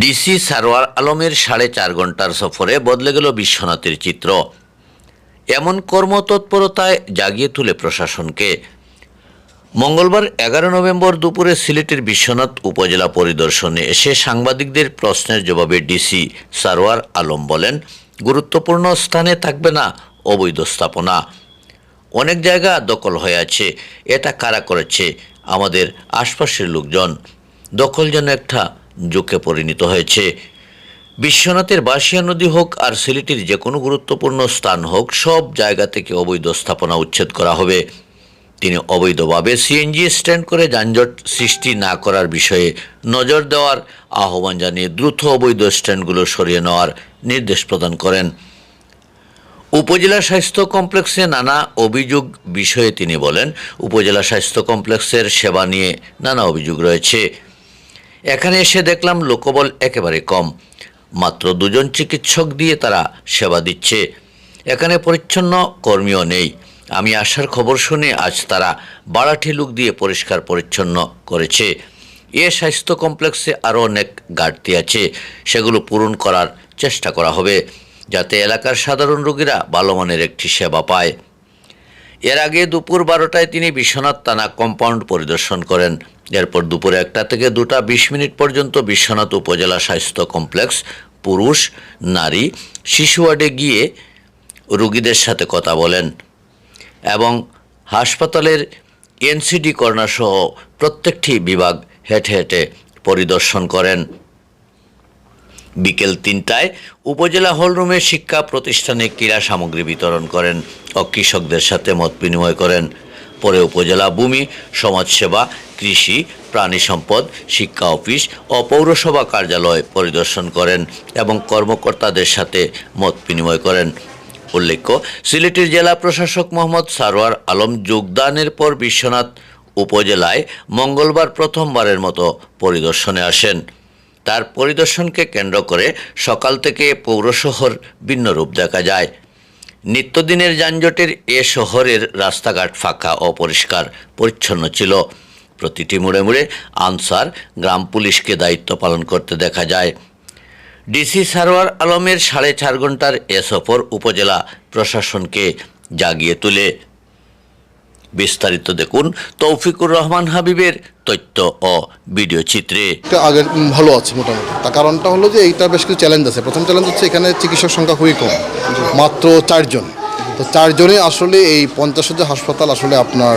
DC Sarwar আলমের সাড়ে চার ঘণ্টার সফরে বদলে গেল বিশ্বনাথের চিত্র। এমন কর্মতৎপরতায় জাগিয়ে তুলে প্রশাসনকে। মঙ্গলবার এগারো নভেম্বর দুপুরে সিলেটের বিশ্বনাথ উপজেলা পরিদর্শনে এসে সাংবাদিকদের প্রশ্নের জবাবে ডিসি সারোয়ার আলম বলেন, গুরুত্বপূর্ণ স্থানে থাকবে না অবৈধ স্থাপনা। অনেক জায়গা দখল হয়ে আছে, এটা কারা করেছে? আমাদের আশপাশের লোকজন। দখল যেন একটা জোকে পরিণত হয়েছে। বিশ্বনাথের বাসিয়া নদী হোক আর সিলেটের যে কোনো গুরুত্বপূর্ণ স্থান হোক, সব জায়গা থেকে অবৈধ স্থাপনা উচ্ছেদ করা হবে। তিনি অবৈধভাবে সিএনজি স্ট্যান্ড করে যানজট সৃষ্টি না করার বিষয়ে নজর দেওয়ার আহ্বান জানিয়ে দ্রুত অবৈধ স্ট্যান্ডগুলো সরিয়ে নেওয়ার নির্দেশ প্রদান করেন। উপজেলা স্বাস্থ্য কমপ্লেক্সে নানা অভিযোগ বিষয়ে তিনি বলেন, উপজেলা স্বাস্থ্য কমপ্লেক্সের সেবা নিয়ে নানা অভিযোগ রয়েছে। এখানে এসে দেখলাম লোকবল একেবারে কম। মাত্র দুজন চিকিৎসক দিয়ে তারা সেবা দিচ্ছে। এখানে পরিচ্ছন্ন কর্মীও নেই। আমি আসার খবর শুনে আজ তারা বাড়াঠি লুক দিয়ে পরিষ্কার পরিচ্ছন্ন করেছে। এ স্বাস্থ্য কমপ্লেক্সে আরও অনেক ঘাটতি আছে। সেগুলো পূরণ করার চেষ্টা করা হবে, যাতে এলাকার সাধারণ রোগীরা ভালো মানের একটি সেবা পায়। এর আগে দুপুর বারোটায় তিনি বিশ্বনাথ থানা কম্পাউন্ড পরিদর্শন করেন। এরপর দুপুরে একটা থেকে দুটা বিশ মিনিট পর্যন্ত বিশ্বনাথ উপজেলা স্বাস্থ্য কমপ্লেক্স, পুরুষ, নারী, শিশু ওয়ার্ডে গিয়ে রোগীদের সাথে কথা বলেন এবং হাসপাতালের এনসিডি কর্নারসহ প্রত্যেকটি বিভাগ হেঁটে হেঁটে পরিদর্শন করেন। বিকেল তিনটায় উপজেলা হলরুমে শিক্ষা প্রতিষ্ঠানে ক্রীড়া সামগ্রী বিতরণ করেন ও কৃষকদের সাথে মত বিনিময় করেন। পরে উপজেলা ভূমি, সমাজসেবা, কৃষি, প্রাণী সম্পদ, শিক্ষা অফিস ও পৌরসভা কার্যালয় পরিদর্শন করেন এবং কর্মকর্তাদের সাথে মত বিনিময় করেন। উল্লেখ্য, সিলেটের জেলা প্রশাসক মোহাম্মদ সারোয়ার আলম যোগদানের পর বিশ্বনাথ উপজেলায় মঙ্গলবার প্রথমবারের মতো পরিদর্শনে আসেন। তার পরিদর্শনকে কেন্দ্র করে সকাল থেকে পৌর শহর ভিন্ন রূপ দেখা যায়। নিত্যদিনের যানজটের এ শহরের রাস্তাঘাট ফাঁকা অপরিষ্কার পরিচ্ছন্ন ছিল। প্রতিটি মোড়ে মোড়ে আনসার, গ্রাম পুলিশকে দায়িত্ব পালন করতে দেখা যায়। ডিসি সারোয়ার আলমের সাড়ে চার ঘণ্টার এ সফর উপজেলা প্রশাসনকে জাগিয়ে তুলে। বিস্তারিত দেখুন তৌফিকুর রহমান হাবিবের তথ্য ও ভিডিও চিত্রে। আগের ভালো আছে মোটামুটি। তার কারণটা হলো যে এইটা বেশ কিছু চ্যালেঞ্জ আছে। প্রথম চ্যালেঞ্জ হচ্ছে এখানে চিকিৎসক সংখ্যা খুবই কম, মাত্র চারজন। তো চারজনে আসলে এই পঞ্চাশ হাজার হাসপাতাল আসলে আপনার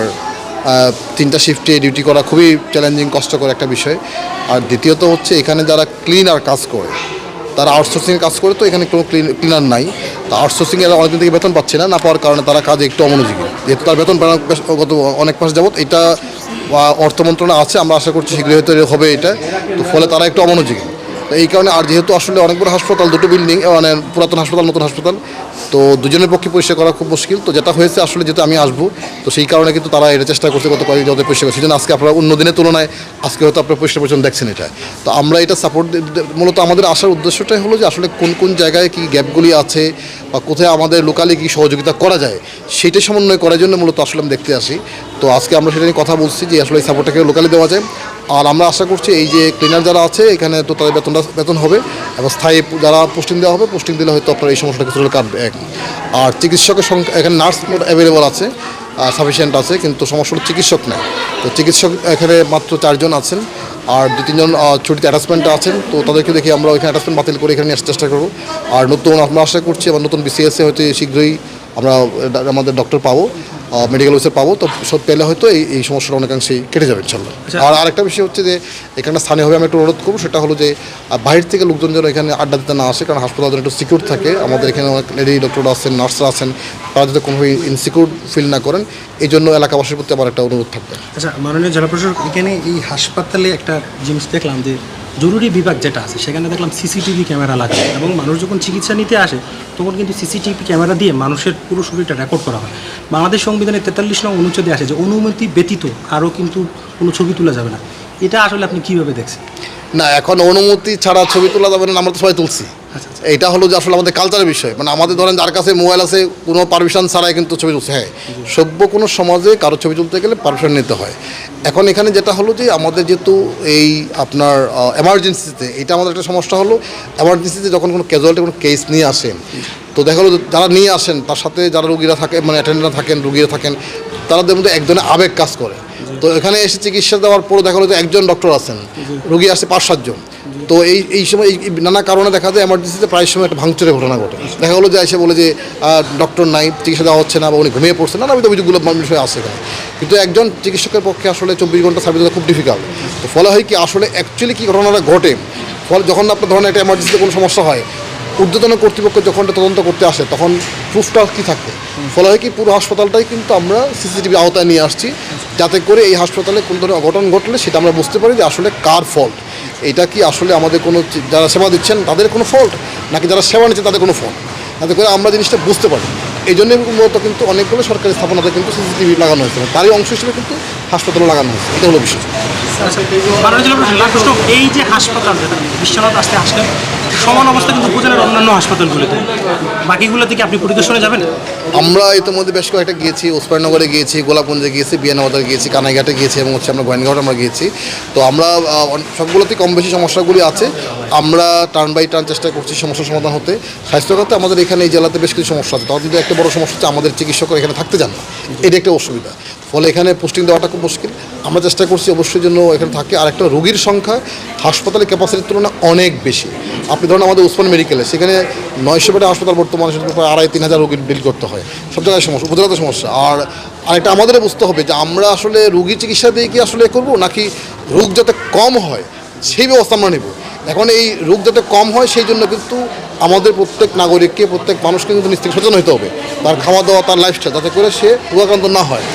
তিনটা শিফটে ডিউটি করা খুবই চ্যালেঞ্জিং কষ্টকর একটা বিষয়। আর দ্বিতীয়ত হচ্ছে এখানে যারা ক্লিনার কাজ করে তারা আউটসোর্সিংয়ের কাজ করে তো এখানে কোনো ক্লিনার নাই। তো আউটসোর্সিং এরা অনেকদিন থেকে বেতন পাচ্ছে না না পাওয়ার কারণে তারা কাজে একটু অমনোযোগী। যেহেতু তার বেতন গত অনেক মাস যাবত এটা অর্থ মন্ত্রণা আছে, আমরা আশা করছি শীঘ্রই হয়তো হবে এটা। তো ফলে তারা একটু অমনোযোগী। তো এই কারণে আর যেহেতু আসলে অনেক বড় হাসপাতাল, দুটো বিল্ডিং মানে পুরাতন হাসপাতাল, নতুন হাসপাতাল, তো দুজনের পক্ষে পরিষ্কার করা খুব মুশকিল। তো যেটা হয়েছে আসলে যেহেতু আমি আসব, তো সেই কারণে কিন্তু তারা এটা চেষ্টা করছে কত পারি যাতে পরিষ্কার করে সেই জন্য আজকে আপনারা অন্য দিনের তুলনায় আজকে হয়তো আপনারা পরিষ্কার পরিচ্ছন্ন দেখছেন এটা। তো আমরা এটা সাপোর্ট মূলত আমাদের আসার উদ্দেশ্যটাই হলো যে আসলে কোন কোন জায়গায় কি গ্যাপগুলি আছে বা কোথায় আমাদের লোকালি কি সহযোগিতা করা যায়, সেটা সমন্বয় করার জন্য মূলত আসলে আমি দেখতে আসি। তো আজকে আমরা সেটা নিয়ে কথা বলছি যে আসলে এই সাপোর্টটাকে লোকালি দেওয়া যায়। আর আমরা আশা করছি এই যে ক্লিনার যারা আছে, এখানে তো তাদের বেতনটা, বেতন হবে এবং স্থায়ী যারা পোস্টিং দেওয়া হবে পোস্টিং দিলে হয়তো আপনার এই সমস্যাটা কিছুটা কাটবে। এক। আর চিকিৎসকের সংখ্যা, এখানে নার্স অ্যাভেলেবল আছে সাফিসিয়েন্ট আছে, কিন্তু সমস্যা হলো চিকিৎসক নেই। তো চিকিৎসক এখানে মাত্র চারজন আছেন, আর দু তিনজন ছুটিতে অ্যাটাচমেন্টে আছেন, তো তাদেরকে দেখি আমরা ওইখানে অ্যাটাচমেন্ট বাতিল করে এখানে চেষ্টা করব। আর নতুন, আমরা আশা করছি, আবার নতুন বিসিএসে হয়তো শীঘ্রই আমরা আমাদের ডক্টর পাবো মেডিকেল অফিসার পাবো তো সব পেলে হয়তো এই এই সমস্যাটা অনেকাংশেই কেটে যাবে ইনশাল্লাহ। আর আরেকটা বিষয় হচ্ছে যে এখানে স্থানীয়ভাবে আমি একটু অনুরোধ করব সেটা হলো যে বাইরে থেকে লোকজন যেন এখানে আড্ডা দিতে না আসে কারণ হাসপাতাল যেন একটু সিকিউর থাকে আমাদের এখানে অনেক লেডি ডক্টর আছেন নার্সরা আছেন তারা যাতে কোনোভাবে ইনসিকিউর ফিল না করেন এই জন্য এলাকাবাসীর প্রতি আমার একটা অনুরোধ থাকবে। আচ্ছা মাননীয় জেলা প্রশাসক এখানে এই হাসপাতালে একটা জিনিস দেখলাম যে জরুরি বিভাগ যেটা আছে, সেখানে দেখলাম সিসিটিভি ক্যামেরা লাগে এবং মানুষ যখন চিকিৎসা নিতে আসে, তখন কিন্তু সিসিটিভি ক্যামেরা দিয়ে মানুষের পুরো শরীরটা রেকর্ড করা হয়। বাংলাদেশ সংবিধানের তেতাল্লিশ নং অনুচ্ছেদে আসে যে, অনুমতি ব্যতীত আরও কিন্তু কোনো ছবি তোলা যাবে না। এটা আসলে আপনি কীভাবে দেখছেন? না, এখন অনুমতি ছাড়া ছবি তোলা যাবে না, আমরা তো সবাই তুলছি। এটা হলো যে আসলে আমাদের কালচারের বিষয়। মানে আমাদের ধরেন যার কাছে মোবাইল আছে কোনো পারমিশন ছাড়াই কিন্তু ছবি তুলছে। হ্যাঁ সভ্য কোনো সমাজে কারও ছবি তুলতে গেলে পারমিশন নিতে হয়। এখন এখানে যেটা হলো যে আমাদের যেহেতু এই আপনার এমার্জেন্সিতে এটা আমাদের একটা সমস্যা হলো এমার্জেন্সিতে যখন কোনো ক্যাজুয়ালিটি কোনো কেস নিয়ে আসেন তো দেখা যে যারা নিয়ে আসেন তার সাথে যারা রুগীরা থাকে মানে অ্যাটেন্ডার থাকেন রুগীরা থাকেন তাদের মধ্যে এক ধরনের আবেগ কাজ করে। তো এখানে এসে চিকিৎসা দেওয়ার পরে দেখা গেলো যে একজন ডক্টর আছেন। রুগী আসে পাঁচ সাতজন তো এই এই সময় এই নানা কারণে দেখা যায় এমার্জেন্সিতে প্রায় সময় একটা ভাঙচুরের ঘটনা ঘটে। দেখা গেলো যে এসে বলে যে ডক্টর নাই, চিকিৎসা দেওয়া হচ্ছে না বা উনি ঘুমিয়ে পড়ছে না আমি তো অভিযোগগুলো বিষয়ে আসে এখানে। কিন্তু একজন চিকিৎসকের পক্ষে আসলে চব্বিশ ঘণ্টা সার্ভিস খুব ডিফিকাল্ট তো ফলে হয় কি, আসলে অ্যাকচুয়ালি কী ঘটনাটা ঘটে? ফলে যখন আপনার ধরেন একটা এমার্জেন্সিতে কোনো সমস্যা হয়, ঊর্ধ্বতন কর্তৃপক্ষ যখন তদন্ত করতে আসে, তখন প্রুফটা কি থাকে? ফলে হয় কি, পুরো হাসপাতালটাই কিন্তু আমরা সিসিটিভি আওতায় নিয়ে আসছি। যাতে করে এই হাসপাতালে কোনো ধরনের অঘটন ঘটলে সেটা আমরা বুঝতে পারি যে আসলে কার ফল্ট এটা কি আসলে আমাদের কোনো যারা সেবা দিচ্ছেন তাদের কোনো ফল্ট নাকি যারা সেবা নিচ্ছেন তাদের কোনো ফল্ট তাতে করে আমরা জিনিসটা বুঝতে পারি। এই জন্যই মূলত কিন্তু অনেকগুলো সরকারি স্থাপনাতে কিন্তু সিসিটিভি লাগানো হয়েছে তারই অংশ হিসেবে কিন্তু হাসপাতালে লাগানো হয়েছে। এটা হলো বিষয়। এই যে হাসপাতাল বিশ্বনাথ আসতে আসলেন সমান অবস্থা কিন্তু উপজেলার অন্যান্য হাসপাতালগুলোতে। বাকিগুলো থেকে আপনি পরিদর্শনে যাবেন? আমরা ইতিমধ্যে বেশ কয়েকটা গিয়েছি ওসমাননগরে গিয়েছি, গোলাপগঞ্জে গিয়েছি, বিয়ানাবাজার গিয়েছি, কানাইঘাটে গিয়েছি এবং হচ্ছে আমরা গোয়েনঘাট আমরা গিয়েছি। তো আমরা সবগুলোতে কম বেশি সমস্যাগুলি আছে। আমরা টার্ন বাই টার্ন চেষ্টা করছি সমস্যার সমাধান হতে। স্বাস্থ্যখাতে আমাদের এখানে এই জেলাতে বেশ কিছু সমস্যা আছে। তার মধ্যে একটা বড় সমস্যা হচ্ছে, আমাদের চিকিৎসকরা এখানে থাকতে চান না। এটা একটা অসুবিধা। ফলে এখানে পোস্টিং দেওয়াটা খুব মুশকিল। আমরা চেষ্টা করছি অবশ্যই জন্য এখানে থাকে আর একটা রোগীর সংখ্যা হাসপাতালের ক্যাপাসিটির তুলনায় অনেক বেশি। আপনি ধরুন আমাদের উসমান মেডিকেলে সেখানে নয়শো বেডের হাসপাতাল বর্তমানে সেখানে প্রায় আড়াই তিন হাজার রোগী ডিল করতে হয়। সব জায়গায় সমস্যা, উপজেলাতে সমস্যা। আর আরেকটা আমাদের বুঝতে হবে যে আমরা আসলে রুগী চিকিৎসা দিয়ে কি আসলে করব, নাকি রোগ যাতে কম হয় সেই ব্যবস্থা আমরা নেব। এখন এই রোগ যাতে কম হয় সেই জন্য কিন্তু আমাদের প্রত্যেক নাগরিককে, প্রত্যেক মানুষকে কিন্তু থেকে সচেতন হতে হবে। তার খাওয়া দাওয়া তার লাইফস্টাইল যাতে করে সে রোগাক্রান্ত না হয়।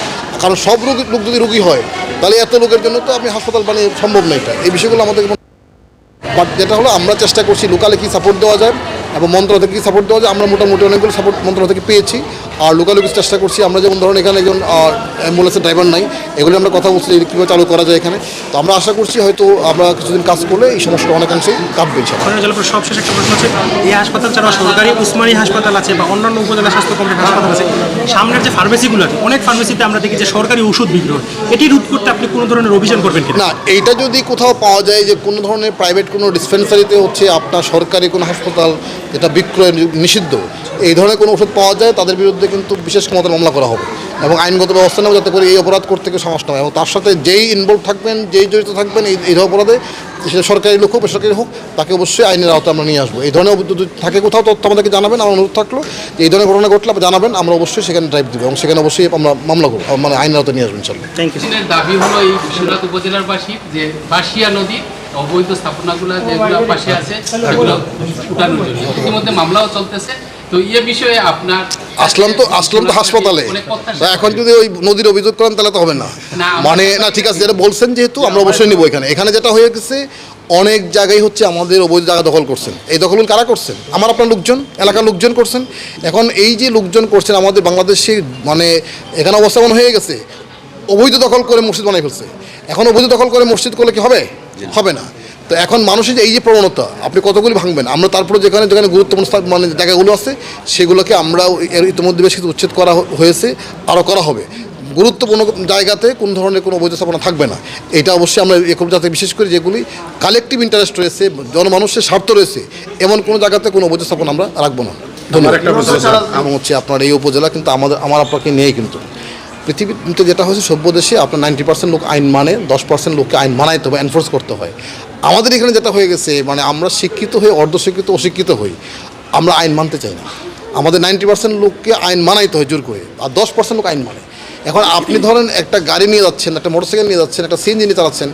কারণ সব রোগী লোক যদি রোগী হয়, তাহলে এত লোকের জন্য তো আপনি হাসপাতাল বানিয়ে সম্ভব নয় এটা। এই বিষয়গুলো আমাদের বাট যেটা হলো, আমরা চেষ্টা করছি লোকালে কী সাপোর্ট দেওয়া যায় এবং মন্ত্রণালয় থেকে কী সাপোর্ট দেওয়া যায়। আমরা মোটামুটি অনেকগুলো সাপোর্ট মন্ত্রণালয় থেকে পেয়েছি। আর লোকালে কিছু চেষ্টা করছি। আমরা যেমন ধরুন এখানে একজন অ্যাম্বুলেন্সের ড্রাইভার নাই এগুলো আমরা কথা বলছি কীভাবে চালু করা যায় এখানে। তো আমরা আশা করছি হয়তো আমরা কিছুদিন কাজ করলে এই সমস্যাটা অনেকাংশেই কাটবে সবশেষ একটা প্রশ্ন হচ্ছে এই হাসপাতাল ছাড়া সরকারি উসমানী হাসপাতাল আছে বা অন্যান্য উপজেলা স্বাস্থ্য কমপ্লেক্স হাসপাতাল আছে সামনের যে ফার্মেসিগুলো আছে অনেক ফার্মেসিতে আমরা দেখি যে সরকারি ওষুধ বিক্রি হয় এটি রুট করতে আপনি কোনো ধরনের অভিযান করবেন কিনা? না এইটা যদি কোথাও পাওয়া যায় যে কোনো ধরনের প্রাইভেট কোনো ডিসপেন্সারিতে হচ্ছে আপনার সরকারি কোনো হাসপাতাল যেটা বিক্রয় নিষিদ্ধ এই ধরনের কোনো ওষুধ পাওয়া যায় তাদের বিরুদ্ধে কিন্তু বিশেষ ক্ষমতার মামলা করা হবে এবং আইনগত ব্যবস্থা নেব যাতে করে এই অপরাধ করতে কেউ সাহস না হয় এবং তার সাথে যেই ইনভলভ থাকবেন যেই জড়িত থাকবেন এই এই অপরাধে সেটা সরকারি লোক হোক বেসরকারি হোক তাকে অবশ্যই আইনের আওতায় আমরা নিয়ে আসব। এই ধরনের যদি থাকে কোথাও তথ্য আমাদেরকে জানাবেন আমার অনুরোধ থাকল যে এই ধরনের ঘটনা ঘটলে জানাবেন আমরা অবশ্যই সেখানে ড্রাইভ দেবো এবং সেখানে অবশ্যই আমরা মামলা করব মানে আইনের আওতায় নিয়ে আসবেন ইনশাল্লাহ থ্যাংক ইউ দাবি হলো এই বিশ্বনাথ উপজেলার বাসী যে বাসিয়া নদী অবৈধ স্থাপনাগুলো যেগুলো পাশে আছে সেগুলো উঠানোর জন্য। ইতিমধ্যে মামলাও চলতেছে। তো ইয়ে বিষয়ে আপনার আসলাম তো আসলাম তো হাসপাতালে। এখন যদি ওই নদীর অভিযোগ করেন তাহলে তো হবে না। মানে না ঠিক আছে যেটা বলছেন যেহেতু আমরা অবশ্যই নিব এখানে। এখানে যেটা হয়ে গেছে অনেক জায়গায় হচ্ছে আমাদের অবৈধ জায়গা দখল করছেন। এই দখলগুলো কারা করছেন? আমার আপনার লোকজন এলাকার লোকজন করছেন। এখন এই যে লোকজন করছেন আমাদের বাংলাদেশে মানে এখানে অবস্থা এমন হয়ে গেছে। অবৈধ দখল করে মসজিদ বানাই ফেলছে। এখন অবৈধ দখল করে মসজিদ করলে কি হবে? হবে না। তো এখন মানুষের যে এই যে প্রবণতা আপনি কতগুলি ভাঙবেন? আমরা তারপরে যেখানে যেখানে গুরুত্বপূর্ণ স্থান মানে জায়গাগুলো আছে সেগুলোকে আমরা এর ইতিমধ্যে বেশ কিছু উচ্ছেদ করা হয়েছে আরও করা হবে। গুরুত্বপূর্ণ জায়গাতে কোন ধরনের কোনো অবৈধ স্থাপনা থাকবে না। এটা অবশ্যই আমরা এ করব যাতে বিশেষ করে যেগুলি কালেকটিভ ইন্টারেস্ট রয়েছে জনমানুষের স্বার্থ রয়েছে এমন কোনো জায়গাতে কোনো অবৈধ স্থাপনা আমরা রাখব না। ধন্যবাদ। এবং হচ্ছে আপনার এই উপজেলা কিন্তু আমাদের আমার আপনাকে নেই কিন্তু। পৃথিবীতে যেটা হচ্ছে সভ্য দেশে আপনার নাইনটি পার্সেন্ট লোক আইন মানে দশ পার্সেন্ট লোককে আইন মানাইতে হবে এনফোর্স করতে হয়। আমাদের এখানে যেটা হয়ে গেছে মানে আমরা শিক্ষিত হয়ে অর্ধশিক্ষিত, অশিক্ষিত হই, আমরা আইন মানতে চাই না। আমাদের নাইনটি পার্সেন্ট লোককে আইন মানাইতে হয় জোর করে, আর দশ পার্সেন্ট লোক আইন মানে। এখন আপনি ধরেন একটা গাড়ি নিয়ে যাচ্ছেন, একটা মোটরসাইকেল নিয়ে যাচ্ছেন, একটা সিএনজি নিয়ে চালাচ্ছেন,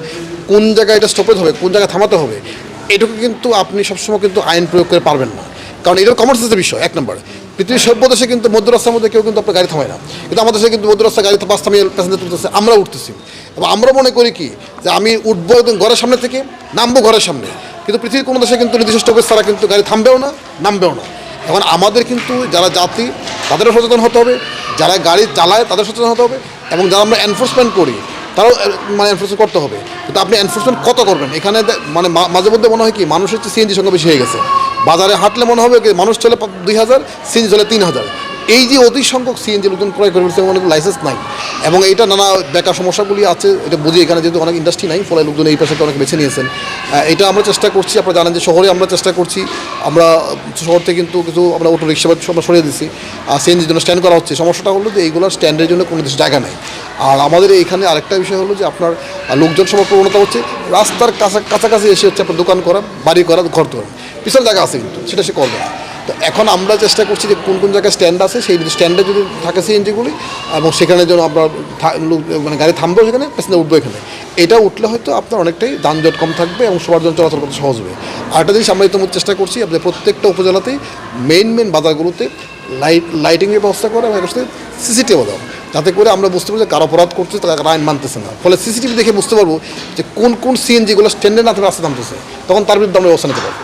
কোন জায়গায় এটা স্টপেজ হবে, কোন জায়গায় থামাতে হবে, এটুকু কিন্তু আপনি সবসময় কিন্তু আইন প্রয়োগ করে পারবেন না। কারণ এটা কমার্স বিষয়, এক নম্বর। পৃথিবীর সভ্য দেশে কিন্তু মধ্য রাস্তার মধ্যে কেউ কিন্তু আপনার গাড়ি থামায় না। কিন্তু আমাদের দেশে কিন্তু মধ্য রাস্তা গাড়ি পাঁচ থামিয়ে প্যাসেঞ্জার তুলতেছে। আমরা উঠতেছি। এবং আমরা মনে করি কি? যে আমি উঠবো একদম ঘরের সামনে থেকে, নামবো ঘরের সামনে। কিন্তু পৃথিবীর কোনো দেশে কিন্তু নির্দিষ্ট স্টপেজ ছাড়া কিন্তু গাড়ি থামবেও না, নামবেও না। এখন আমাদের কিন্তু যারা জাতি তাদেরও সচেতন হতে হবে। যারা গাড়ি চালায়, তাদের সচেতন হতে হবে। এবং যারা আমরা এনফোর্সমেন্ট করি, তারাও মানে এনফোর্সমেন্ট করতে হবে। কিন্তু আপনি এনফোর্সমেন্ট কত করবেন? এখানে মানে মাঝে মধ্যে মনে হয় কি, মানুষের চেয়ে সিএনজি সংখ্যা বেশি হয়ে গেছে। বাজারে হাঁটলে মনে হবে মানুষ চলে দুই হাজার, সিএনজি চলে তিন হাজার। এই যে অতি সংখ্যক সিএনজি নতুন ক্রয় করে ফেলছে, অনেক লাইসেন্স নাই। এবং এইটা নানা বেকার সমস্যাগুলি আছে, এটা বুঝি এখানে যেহেতু অনেক ইন্ডাস্ট্রি নাই, ফলে লোকজন এই পেশাকে অনেক বেছে নিয়েছেন। এটা আমরা চেষ্টা করছি, আপনারা জানেন যে শহরে আমরা চেষ্টা করছি, আমরা শহর থেকে কিন্তু কিছু আমরা অটো রিক্সা আমরা সরিয়ে দিচ্ছি আর সিএনজির জন্য স্ট্যান্ড করা হচ্ছে। সমস্যাটা হলো যে এইগুলোর স্ট্যান্ডের জন্য কোনো কিছু জায়গা নেই। আর আমাদের এইখানে আরেকটা বিষয় হলো যে আপনার লোকজন সবার প্রবণতা হচ্ছে, রাস্তার কাছাকাছি এসে হচ্ছে আপনার দোকান করা, বাড়ি করা, ঘর করা পিছনে জায়গা আছে কিন্তু, সেটা সে করবে তো এখন আমরা চেষ্টা করছি যে কোন কোন জায়গায় স্ট্যান্ড আছে, সেই স্ট্যান্ডে যদি থাকে সিএনজিগুলি এবং সেখানে যেন আমরা মানে গাড়ি থামবেও সেখানে প্যাসেঞ্জার উঠবে এখানে। এটা উঠলে হয়তো আপনার অনেকটাই যানজট কম থাকবে এবং সবার জন্য চলাচল করতে সহজ হবে। আরেকটা জিনিস আমরা ইতিমধ্যে চেষ্টা করছি আপনাদের প্রত্যেকটা উপজেলাতেই মেইন মেইন বাজারগুলোতে লাইট লাইটিংয়ের ব্যবস্থা করা এবং সাথে সিসিটিভি দেওয়া। যাতে করে আমরা বুঝতে পারি যে কার অপরাধ করছে, তারা আইন মানতেছে না। ফলে সিসিটিভি দেখে বুঝতে পারব যে কোন কোন সিএনজিগুলো স্ট্যান্ডে না থেকে রাস্তা নামতেছে তখন তার বিরুদ্ধে আমরা ব্যবস্থা নিতে পারব।